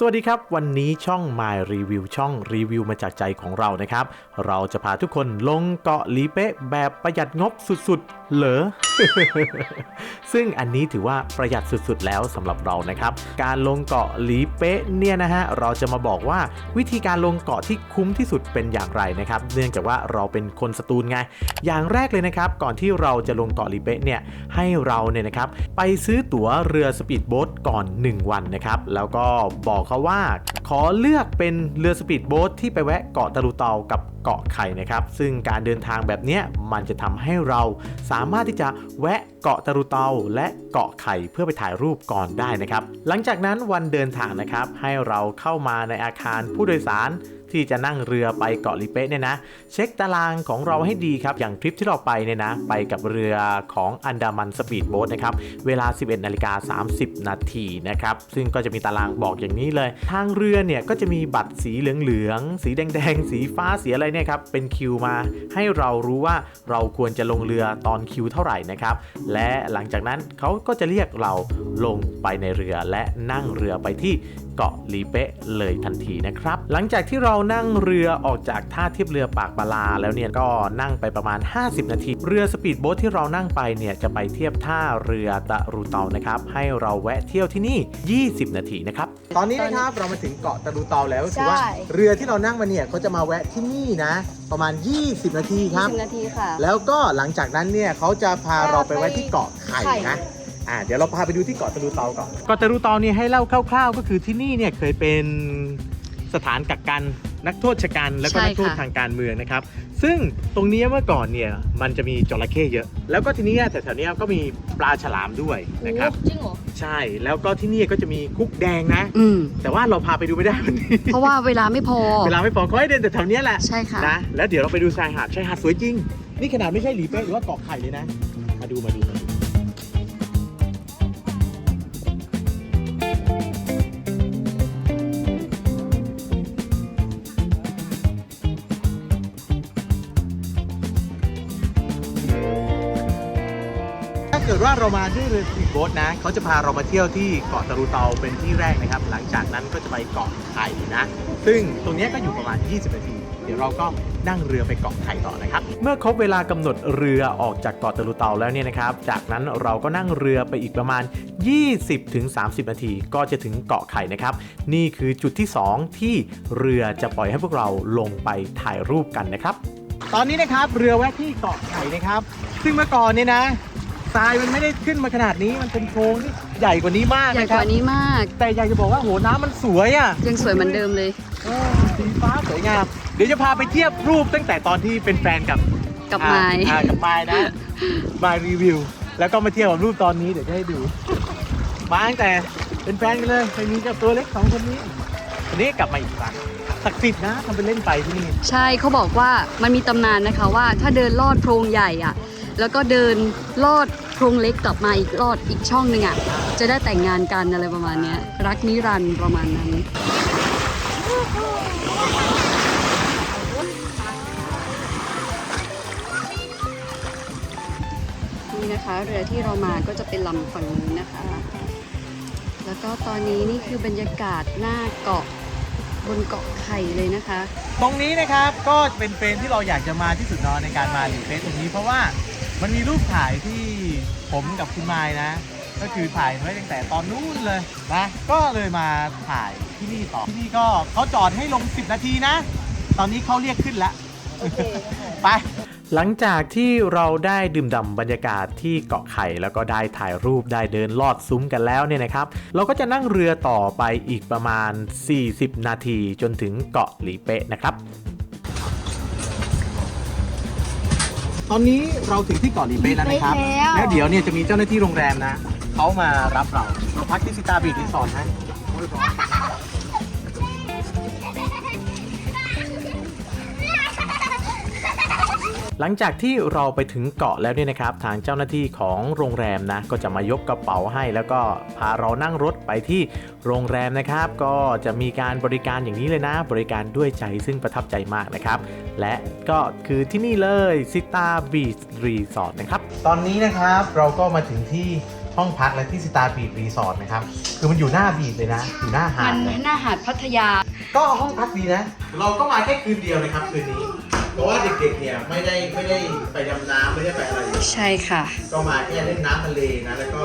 สวัสดีครับ วันนี้ช่อง My Review ช่องรีวิวมาจากใจของเรานะครับ เราจะพาทุกคนลงเกาะหลีเป๊ะแบบประหยัดงบสุดๆ เหรอ ซึ่งอันนี้ถือว่าประหยัดสุดๆ แล้วสำหรับเรานะครับ การลงเกาะหลีเป๊ะเนี่ยนะฮะเราจะมาบอกว่าวิธีการลงเกาะที่คุ้มที่สุดเป็นอย่างไรนะครับ เนื่องจากว่าเราเป็นคนสตูลไงอย่างแรกเลยนะครับ ก่อนที่เราจะลงเกาะหลีเป๊ะเนี่ยให้เราเนี่ยนะครับไปซื้อตั๋วเรือสปีดโบ๊ทก่อน 1 วันนะครับแล้วก็บอกเขาว่า ขอเลือกเป็นเรือสปีดโบ๊ทที่ไปแวะเกาะตะลุเตากับเกาะไข่นะครับ ซึ่งการเดินทางแบบนี้มันจะทำให้เราสามารถที่จะแวะเกาะตะลุเตาและเกาะไข่เพื่อไปถ่ายรูปก่อนได้นะครับ หลังจากนั้นวันเดินทางนะครับให้เราเข้ามาในอาคารผู้โดยสาร ที่จะนั่งเรือไปเกาะลิเป๊ะเนี่ยนะ เช็คตารางของเราให้ดีครับ อย่างทริปที่เราไปเนี่ยนะ ไปกับเรือของอันดามันสปีดโบ๊ทนะครับ เวลา 11นาฬิกา30 นาทีนะครับ ซึ่งก็จะมีตารางบอกอย่างนี้เลย ทางเรือเนี่ยก็จะมีบัตรสีเหลืองๆ สีแดงๆ สีฟ้า สีอะไรเนี่ยครับ เป็นคิวมา ให้เรารู้ว่าเราควรจะลงเรือตอนคิวเท่าไหร่นะครับ และหลังจากนั้นเขาก็จะเรียกเราลงไปในเรือและนั่งเรือไปที่ เกาะลีเป๊ะเลยทันทีนะครับ หลังจากที่เรานั่งเรือออกจากท่าเทียบเรือปากบาลาแล้วเนี่ยก็นั่งไปประมาณ 50 นาที เรือสปีดโบ๊ทที่เรานั่งไปเนี่ยจะไปเทียบท่าเรือตะรูเตานะครับ ให้เราแวะเที่ยวที่นี่ 20 นาทีนะครับ ตอนนี้นะครับเรามาถึงเกาะตะรูเตาแล้วถือว่าใช่เรือที่เรานั่งมาเนี่ยเขาจะมาแวะที่นี่นะ ประมาณ 20 นาทีครับ20นาทีค่ะ แล้วก็หลังจากนั้นเนี่ยเขาจะพาเราไปไว้ที่เกาะไข่ไข่นะ อ่าเดี๋ยวเราพาไปดูที่เกาะตะลูเตาก่อนเกาะตะลูเตานี่ให้เล่าคร่าว ๆ ก็คือที่นี่เนี่ยเคยเป็นสถานกักกันนักโทษชะกันแล้วก็ใช่นักโทษค่ะทางการเมืองนะครับ ซึ่งตรงเนี้ยเมื่อก่อนเนี่ยมันจะมีจระเข้เยอะ แล้วก็ทีเนี้ยแถวๆเนี้ยก็มีปลาฉลามด้วยนะครับจริงเหรอใช่แล้วก็ที่นี่ก็จะมีคุกแดงนะอืมแต่ว่าเราพาไปดูไม่ได้วันนี้เพราะว่าเวลาไม่พอ เวลาไม่พอเขาให้เดินแต่แถวเนี้ยแหละใช่ค่ะนะแล้วเดี๋ยวเราไปดูชายหาดชายหาดสวยจริง นี่ขนาดไม่ใช่หลีเป๊ะหรือว่าเกาะไข่เลยนะ มาดูมาดู เกิดว่าเรามาด้วยเรือสปีดโบ๊ทนะเขาจะพาเรามาเที่ยวที่เกาะตะรูเตาเป็นที่แรกนะครับ หลังจากนั้นก็จะไปเกาะไข่นะ ซึ่งตรงเนี้ยก็อยู่ประมาณ 20 นาที เดี๋ยวเราก็นั่งเรือไปเกาะไข่ต่อนะครับ เมื่อครบเวลากำหนดเรือออกจากเกาะตะลุเตาแล้วเนี่ยนะครับ จากนั้นเราก็นั่งเรือไปอีกประมาณ 20-30 นาที ก็จะถึงเกาะไข่นะครับ นี่คือจุดที่ 2 ที่เรือจะปล่อยให้พวกเราลงไปถ่ายรูปกันนะครับ ตอนนี้นะครับเรือแวะที่เกาะไข่นะครับ ซึ่งเมื่อก่อนเนี่ยนะ ทรายมันไม่ได้ขึ้นมาขนาดนี้มันเป็นโครงที่ใหญ่กว่านี้มากใหญ่นะกครับว่านี้มาก แต่อยากจะบอกว่าโหน้ำมันสวยอะยังสวยเหมือนเดิมเลย เออสีฟ้าสวยงามเดี๋ยวจะพาไปเทียบรูปตั้งแต่ตอนที่เป็นแฟนกับกับอ่าไม้อ่ากับไม้นะไม้รีวิว แล้วก็มาเทียบกับรูปตอนนี้เดี๋ยวจะให้ดูมาตั้งแต่เป็นแฟนกันเลยเคยมีกับตัวเล็กสองคนนี้วันนี้กลับมาอีกครั้งศักดิ์สิทธิ์นะทำเป็นเล่นไปที่นี่ ใช่เขาบอกว่ามันมีตำนานนะคะว่าถ้าเดินลอดโพรงใหญ่อะ แล้วก็เดินลอดโพรงเล็กกลับมาอีกลอดอีกช่องหนึ่งอะจะได้แต่งงานกันอะไรประมาณเนี้ยรักนิรันดร์ประมาณนั้น นี่นะคะเรือที่เรามาก็จะเป็นลำฝั่งนี้นะคะ แล้วก็ตอนนี้นี่คือบรรยากาศหน้าเกาะบนเกาะไข่เลยนะคะ ตรงนี้นะครับก็เป็นเฟรมที่เราอยากจะมาที่สุดนอนในการมาหลีเฟสตรงนี้เพราะว่า มันมีรูปถ่ายที่ผมกับคุณไมายนะ ก็คือถ่ายไว้ตั้งแต่ตอนนู้นเลยนะก็เลยมาถ่ายที่นี่ต่อที่นี่ก็เขาจอดให้ลง 10 นาทีนะ ตอนนี้เขาเรียกขึ้นแล้วไปหลังจากที่เราได้ดื่มด่ำบรรยากาศที่เกาะไข่แล้วก็ได้ถ่ายรูปได้เดินลอดซุ้มกันแล้วเนี่ยนะครับ เราก็จะนั่งเรือต่อไปอีกประมาณ 40 นาทีจนถึงเกาะหลีเป๊ะนะครับ ตอนนี้เราถึงที่เกาะหลีเป๊ะแล้วนะครับหลีเป๊ะแล้ว แล้วเดี๋ยวเนี่ยจะมีเจ้าหน้าที่โรงแรมนะ เขามารับเรา เราพักที่ซิตาบีชรีสอร์ทนะ หลังจากที่เราไปถึงเกาะแล้วเนี่ยนะครับ ทางเจ้าหน้าที่ของโรงแรมนะก็จะมายกกระเป๋าให้ แล้วก็พาเรานั่งรถไปที่โรงแรมนะครับ ก็จะมีการบริการอย่างนี้เลยนะ บริการด้วยใจซึ่งประทับใจมากนะครับ และก็คือที่นี่เลยซิตาบีชรีสอร์ทนะครับ ตอนนี้นะครับเราก็มาถึงที่ห้องพักและที่สตาร์บีดรีสอร์ทนะครับ คือมันอยู่หน้าบีดเลยนะ อยู่หน้าหามัดนเลยหน้าหาดพัทยา ก็ห้องพักดีนะ เราก็มาแค่คืนเดียวนะครับคืนนี้ เพราะว่าเด็กๆเนี่ยไม่ได้ไม่ได้ไปดำน้ำไม่ได้ไปอะไรใช่ค่ะ ก็มาแค่เล่นน้ำทะเลนะแล้วก็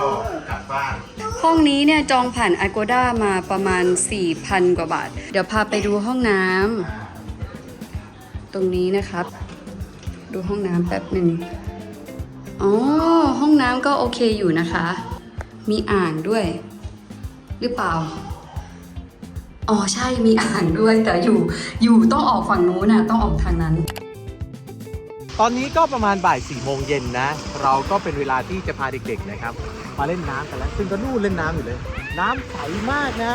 กลับบ้าน ห้องนี้เนี่ยจองผ่าน Agoda มาประมาณ 4,000 กว่าบาท เดี๋ยวพาไปดูห้องน้ำตรงนี้นะครับ ดูห้องน้ำแป๊บหนึ่งอ๋อห้องน้ำก็โอเคอยู่นะคะ มีอ่างด้วย หรือเปล่าอ๋อใช่มีอ่างด้วยแต่อยู่อยู่ต้องออกฝั่งนู้นนะต้องออกทางนั้น ตอนนี้ก็ประมาณบ่ายสี่โมงเย็นนะ เราก็เป็นเวลาที่จะพาเด็กๆนะครับ มาเล่นน้ำกันแล้ว ซึ่งก็นู่นเล่นน้ำอยู่เลย น้ำใสมากนะ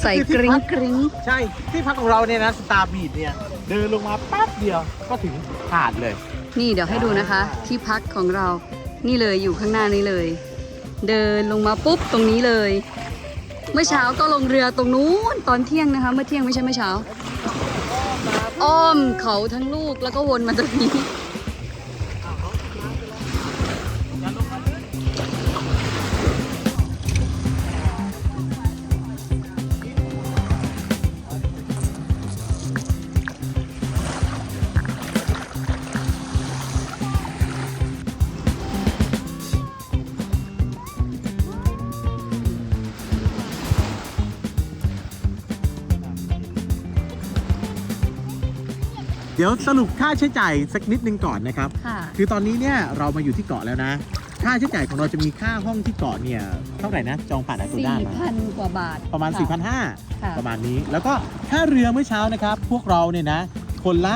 ใส่กริ้งกริ้งใช่ที่พักของเราเนี่ยนะสตาร์บีดเนี่ย เดินลงมาแป๊บเดียวก็ถึงหาดเลย นี่เดี๋ยวให้ดูนะคะ ที่พักของเรานี่เลยอยู่ข้างหน้านี้เลย เดินลงมาปุ๊บตรงนี้เลย เมื่อเช้าก็ลงเรือตรงนู้นตอนเที่ยงนะคะ เมื่อเที่ยงไม่ใช่เมื่อเช้า อ้อมเขาทั้งลูกแล้วก็วนมาตรงนี้ เดี๋ยวสรุปค่าใช้จ่ายสักนิดนึงก่อนนะครับ ค่ะ คือตอนนี้เนี่ยเรามาอยู่ที่เกาะแล้วนะ ค่าใช้จ่ายของเราจะมีค่าห้องที่เกาะเนี่ยเท่าไหร่นะจองผ่านอากูด้ามา4,000 กว่าบาทประมาณค่ค่ะ4,500ประมาณนี้ แล้วก็ค่าเรือเมื่อเช้านะครับ พวกเราเนี่ยนะ คนละ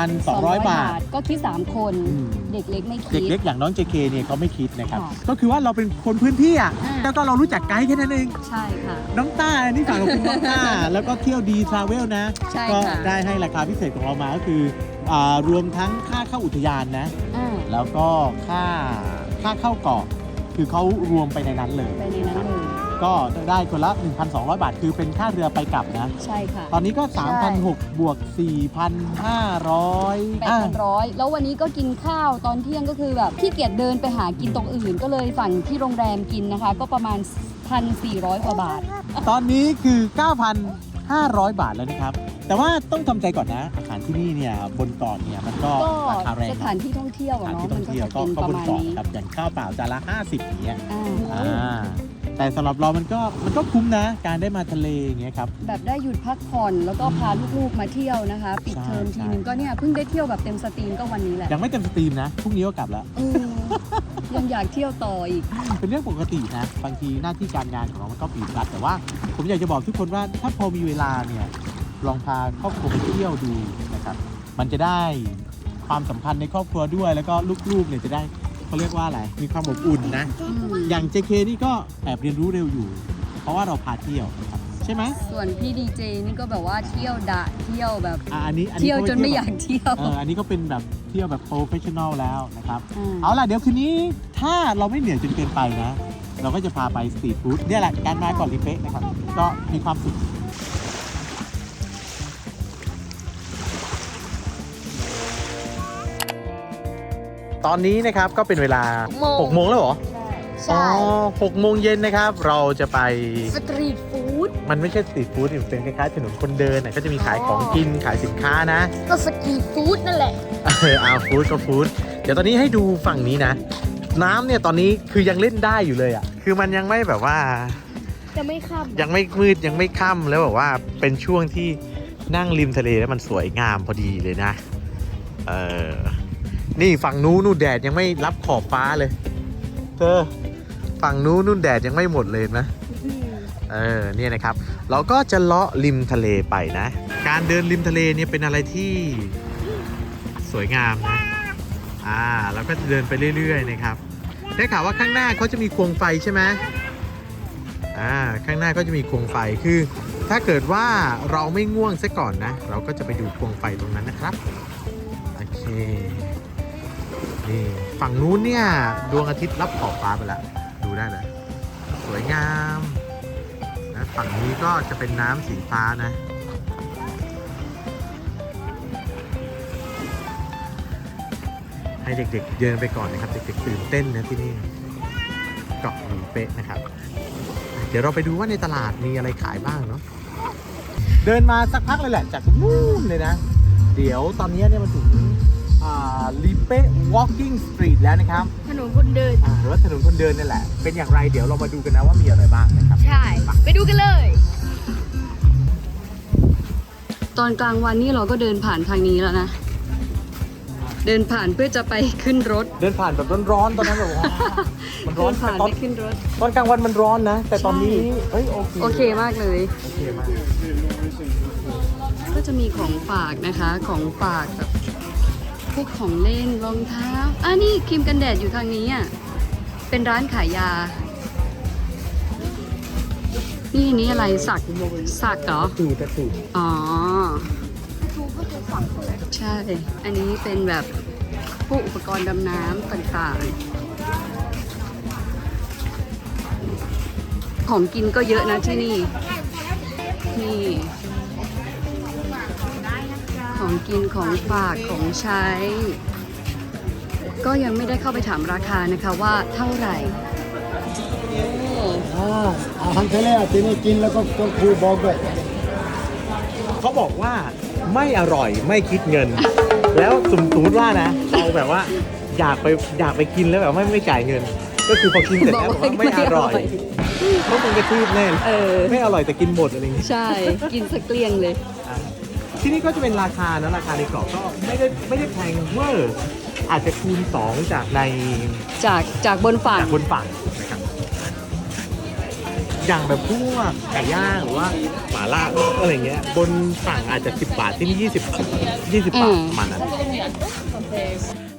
1,200 บาท ก็คิด 3 คนอืม เด็กเล็กไม่คิเด็ดกเล็กอย่างน้องเจเคเนี่ยเขาไม่คิดนะครับ ค่ะก็คือว่าเราเป็นคนพื้นที่อะอ่า แล้วก็เรารู้จักไกด์แค่นั้นเอง ใช่ค่ะ น้องต้านี่ฝากขอบคุณน้องต้า แล้วก็เที่ยวดีทราเวลนะ ใช่ก็ค่ะ ได้ให้ราคาพิเศษของเรามาก็คืออ่ารวมทั้งค่าเข้าอุทยานนะ อ่าแล้วก็ค่าค่าเข้าเกาะคือเขารวมไปในนั้นเลย ไปในนั้นเลย ก็ได้คนละ 1,200 บาท คือเป็นค่าเรือไปกลับนะ ใช่ค่ะ ตอนนี้ก็ ใช่ 3,600บวก 4,500 แปดอะพันร้อยแล้ววันนี้ก็กินข้าวตอนเที่ยงก็คือแบบขี้เกียจเดินไปหากินตรงอื่น ก็เลยสั่งที่โรงแรมกินนะคะ ก็ประมาณ 1,400กว่าบาท ตอนนี้คือ 9,500 บาทแล้วนะครับ แต่ว่าต้องทำใจก่อนนะ อาหารที่นี่เนี่ยบนเกาะเนี่ยมันก็ก็ราคาแรงสถานที่ท่องเที่ยวสอะถานเนาะที่ท่มัอนงก็เที่ยวจะก็เป็นก็ปบระนมาณเกาะนี้ครับอย่างข้าวเปล่าจานละ 50อย่างเงี้ยอ่า อ่า แต่สำหรับเรามันก็มันก็คุ้มนะ การได้มาทะเลอย่างเงี้ยครับ แบบได้หยุดพักผ่อนแล้วก็พาลูกๆมาเที่ยวนะคะ ปิดเทอมใช่ทีนึงก็เนี่ยเพิ่งได้เที่ยวแบบเต็มสตรีมก็วันนี้แหละยังไม่เต็มสตรีมนะพรุ่งนี้ก็กลับแล้วเออยังอยากเที่ยวต่ออีก เป็นเรื่องปกตินะบางทีหน้าที่การงานของเรามันก็บีบรัดแต่ว่าผมอยากจะบอกทุกคนว่าถ้าพอมีเวลาเนี่ยลองพาครอบครัวไปเที่ยวดูนะครับ มันจะได้ความสัมพันธ์ในครอบครัวด้วย แล้วก็ลูกๆเนี่ยจะได้ เขาเรียกว่าอะไร มีความอบอุ่นนะ อย่าง JK นี่ก็แอบเรียนรู้เร็วอยู่ เพราะว่าเราพาเที่ยวนะครับใช่ไหมส่วนพี่ดีเจนี่ก็แบบว่าเที่ยวดะเที่ยวแบบอะอันนี้อันนี้เที่ยวก็จนไม่อยากเที่ยว เอออันนี้ก็เป็นแบบเที่ยวแบบโปรเฟชชั่นอลแล้วนะครับาเอาล่ะเดี๋ยวคืนนี้ถ้าเราไม่เหนื่อยจนเกินไปนะ เราก็จะพาไปสตรีทฟู้ดเนี่ยแหละการมาก่อนรีเป๊ะนะครับ ก็มีความสุข ตอนนี้นะครับก็เป็นเวลาหกโมง6โมงแล้วเหรอใช่อ๋อ6โมงเย็นนะครับ เราจะไป สตรีทฟู้ด มันไม่ใช่สตรีทฟู้ดมันเป็นคล้ายๆถนนคนเดินน่ะก็จะมีขายของกินขายสินค้านะ ก็สตรีทฟู้ดนั่นแหละ เออเอาฟู้ดก็ฟู้ดเดี๋ยวตอนนี้ให้ดูฝั่งนี้นะ น้ำเนี่ยตอนนี้คือยังเล่นได้อยู่เลยอะ คือมันยังไม่แบบว่าจะไม่ข้ามยังไม่มืดยังไม่ค่ำแล้วแบบว่าเป็นช่วงที่นั่งริมทะเลแล้วมันสวยงามพอดีเลยนะ เออ นี่ฝั่งนู้นนู่นแดดยังไม่รับขอบฟ้าเลย เธอฝั่งนู้นนู่นแดดยังไม่หมดเลยเห็นะเออเนี่ยนะครับ เราก็จะเลาะริมทะเลไปนะ การเดินริมทะเลเนี่ยเป็นอะไรที่สวยงามนะอ่าแล้วก็จะเดินไปเรื่อยๆนะครับได้ข่าวว่าข้างหน้าเขาจะมีควงไฟใช่ไหมอ่าข้างหน้าก็จะมีควงไฟคือ ถ้าเกิดว่าเราไม่ง่วงซะก่อนนะ เราก็จะไปดูควงไฟตรงนั้นนะครับโอเค นี่ฝั่งนู้นเนี่ยดวงอาทิตย์รับขอบฟ้าไปแล้วดูได้เลย สวยงามนะฝั่งนี้ก็จะเป็นน้ำสีฟ้านะ ให้เด็กๆเดินไปก่อนนะครับ เด็กๆตื่นเต้นนะที่นี่เกาะหลีเป๊ะนะครับ เดี๋ยวเราไปดูว่าในตลาดมีอะไรขายบ้างเนาะเดินมาสักพักเลยแหละจากนู่นเลยนะ เดี๋ยวตอนนี้เนี่ยมาถึง ลีเป๊ walking street แล้วนะครับถนนคนเดิน อ่าหรือว่าถนนคนเดินนี่แหละ เป็นอย่างไรเดี๋ยวเรามาดูกันนะว่ามีอะไรบ้างนะครับ ใช่ ไปดูกันเลย ตอนกลางวันนี่เราก็เดินผ่านทางนี้แล้วนะ เดินผ่านเพื่อจะไปขึ้นรถ เดินผ่านแบบร้อนๆตอนนั้นแบบว่ามันร้เดิอนนผ่านตอไปนขึ้นรถ ตอนกลางวันมันร้อนนะ แต่ตอนนี้ใช่เฮ้ยโอเคโอเคมากเลย โอเคมาก ก็จะมีของฝากนะคะ ของฝากแบบ พวกของเล่นรองเท้าอะนี่ครีมกันแดดอยู่ทางนี้อะ เป็นร้านขายยา นี่อันนี้อะไรสักสักเหรอตูแต่ตูอ๋อใช่ อันนี้เป็นแบบพวกอุปกรณ์ดำน้ำต่างๆ ของกินก็เยอะนะที่นี่ นี่ ของกินของฝากของใช้ ก็ยังไม่ได้เข้าไปถามราคานะคะว่าเท่าไหร่โอ้อ่าอาหารทะเลอะที่นี่กินแล้วก็ก็ครูบอกด้วยเขาบอกว่าไม่อร่อยไม่คิดเงิน แล้วสมมติว่านะเราแบบว่าอยากไปอยากไปกินแล้วแบบไม่ไม่จ่ายเงิน ก็คือพอกินเสร็จแล้วบอกว่าไม่อร่อยเขาคงกระทืบแน่เออ ไม่อร่อยแต่กินหมดอะไรอย่างเงี้ยใช่ กินสักเกลี้ยงเลยอะ ที่นี่ก็จะเป็นราคานะราคาในเกาะก็ไม่ได้ไม่ได้แพงเวอร์อาจจะคูณสองจากในจากจากบนฝั่งจากบนฝั่งนะครับอย่างแบบพวกไก่ย่างหรือว่าหมาล่าอะไรเงี้ยบนฝั่งอาจจะ 10 บาทที่นี่ 20 20 บาทประมาณนั้น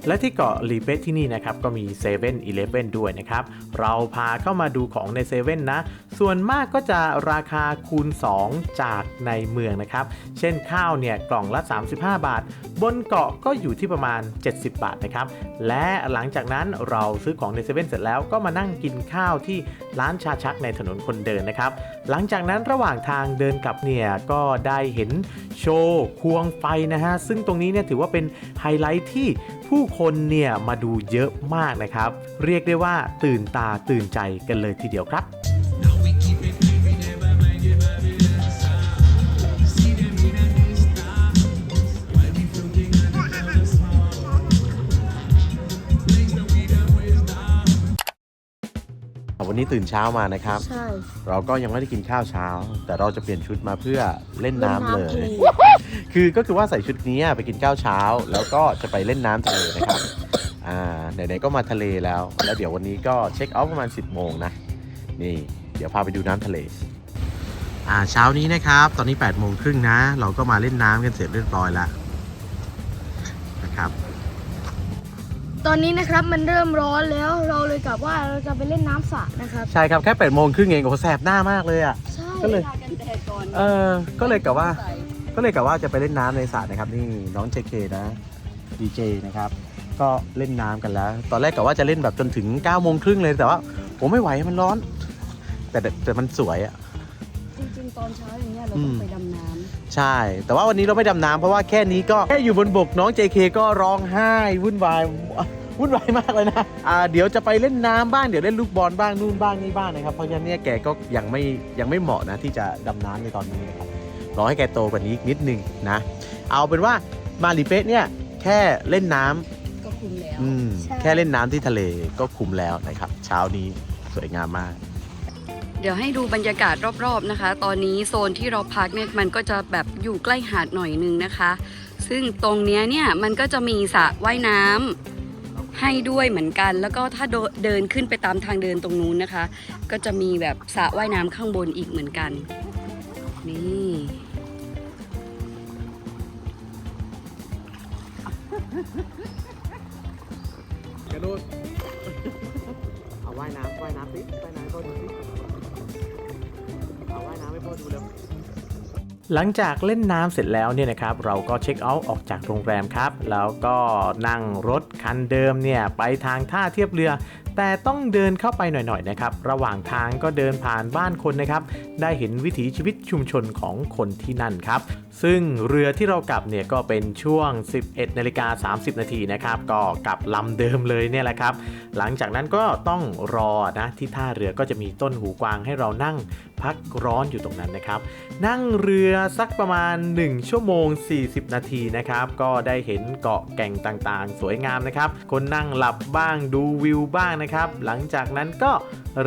และที่เกาะลีเปสที่นี่นะครับก็มี7 e เ e ่ e อด้วยนะครับ เราพาเข้ามาดูของในเซเว่นนะ ส่วนมากก็จะราคาคูณ 2 จากในเมืองนะครับ เช่นข้าวเนี่ยกล่องละ 35 บาท บนเกาะก็อยู่ที่ประมาณ 70 บาทนะครับ และหลังจากนั้นเราซื้อของในเซเว่นเสร็จแล้วก็มานั่งกินข้าวที่ร้านชาชักในถนนคนเดินนะครับ หลังจากนั้นระหว่างทางเดินกลับเนี่ยก็ได้เห็นโชว์ควงไฟนะฮะซึ่งตรงนี้เนี่ยถือว่าเป็นไฮไลท์ที่ผู้คนเนี่ยมาดูเยอะมากนะครับ เรียกได้ว่าตื่นตาตื่นใจกันเลยทีเดียวครับวันนี้ตื่นเช้ามานะครับใช่เราก็ยังไม่ได้กินข้าวเช้า แต่เราจะเปลี่ยนชุดมาเพื่อเล่นน้ำเลย คือก็คือว่าใส่ชุดนี้ไปกินข้าวเช้า แล้วก็จะไปเล่นน้ำทะเลนะครับ อ่าไหนๆก็มาทะเลแล้ว แล้วเดี๋ยววันนี้ก็เช็คเอาท์ประมาณ 10 โมงนะ นี่ เดี๋ยวพาไปดูน้ำทะเล อ่าเช้านี้นะครับ ตอนนี้8โมงครึ่งนะ เราก็มาเล่นน้ำกันเสร็จเรียบร้อยแล้วนะครับ ตอนนี้นะครับมันเริ่มร้อนแล้วเราเลยกลับว่าเราจะไปเล่นน้ำสระนะครับใช่ครับแค่8โมงครึ่งเองโอ้โหแสบหน้ามากเลยอะ ใช่ก็เลยทากันแดดก่อนเออ ก็เลยกะว่า ก็เลยกะว่าจะไปเล่นน้ำในสระนะครับ นี่น้องเจเคนะดีเจนะครับ ก็เล่นน้ำกันแล้ว ตอนแรกกะว่าจะเล่นแบบจนถึง9ก้าโมงครึ่งเลยแต่ว่าผมไม่ไหวมันร้อน แต่แต่แต่มันสวยอะจริงๆ ตอนเช้าอย่างเงี้ยเราอืต้องมไปดำน้ใช่ แต่ว่าวันนี้เราไม่ดำน้ำเพราะว่าแค่นี้ก็แค่อยู่บนบกน้อง JK ก็ร้องไห้วุ่นวายวุ่นวายมากเลยนะอ่าเดี๋ยวจะไปเล่นน้ำบ้างเดี๋ยวเล่นลูกบอลบ้างนู่นบ้างนี่บ้างนะครับเพราะฉะนั้นเนี่ยแกก็ยังไม่ยังไม่เหมาะนะที่จะดำน้ำในตอนนี้นะครับ รอให้แกโตกว่านี้อีกนิดนึงนะ เอาเป็นว่ามาริเปสเนี่ยแค่เล่นน้ำำก็คุ้มแล้วอืมแค่เล่นน้ำที่ทะเลก็คุ้มแล้วนะครับ เช้านี้สวยงามมาก เดี๋ยวให้ดูบรรยากาศรอบๆนะคะ ตอนนี้โซนที่เราพักเนี่ยมันก็จะแบบอยู่ใกล้หาดหน่อยนึงนะคะ ซึ่งตรงเนี้ยเนี่ยมันก็จะมีสระว่ายน้ำให้ด้วยเหมือนกัน แล้วก็ถ้าเดเดินขึ้นไปตามทางเดินตรงนู้นนะคะ ก็จะมีแบบสระว่ายน้ำข้างบนอีกเหมือนกัน นี่ กระโดด เอาว่ายน้ำว่ายน้ำสิว่ายน้ำให้พ่อดูสิเอาว่ายน้ำให้พ่อดูแล้วหลังจากเล่นน้ำเสร็จแล้วเนี่ยนะครับเราก็เช็คเอาท์ออกจากโรงแรมครับ แล้วก็นั่งรถคันเดิมเนี่ยไปทางท่าเทียบเรือ แต่ต้องเดินเข้าไปหน่อยๆนะครับ ระหว่างทางก็เดินผ่านบ้านคนนะครับ ได้เห็นวิถีชีวิตชุมชนของคนที่นั่นครับ ซึ่งเรือที่เรากลับเนี่ยก็เป็นช่วง 11นาฬิกา30 นาทีนะครับก็กลับลำเดิมเลยเนี่ยแหละครับ หลังจากนั้นก็ต้องรอนะที่ท่าเรือก็จะมีต้นหูกวางให้เรานั่งพักร้อนอยู่ตรงนั้นนะครับ นั่งเรือสักประมาณ 1 ชั่วโมง 40 นาทีนะครับ ก็ได้เห็นเกาะแก่งต่างๆ สวยงามนะครับ คนนั่งหลับบ้างดูวิวบ้างนะครับ หลังจากนั้นก็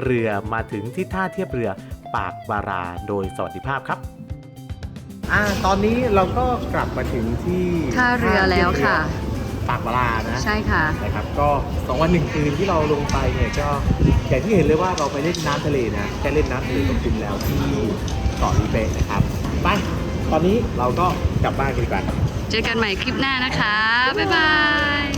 เรือมาถึงที่ท่าเทียบเรือปากบาราโดยสวัสดิภาพครับ อ่าตอนนี้เราก็กลับมาถึงที่ท่าเรือแล้วค่ะ ปากบารานะใช่ค่ะนะครับก็2วันหนึ่งคืนที่เราลงไปเนี่ยก็อย่างที่เห็นเลยว่าเราไปเล่นน้ำทะเลนะแค่เล่นน้ำทะเลก็คุ้มแล้วที่เกาะลีเปะนะครับไปตอนนี้เราก็กลับบ้านกันดีกว่าเจอกันใหม่คลิปหน้านะคะ บ๊ายบาย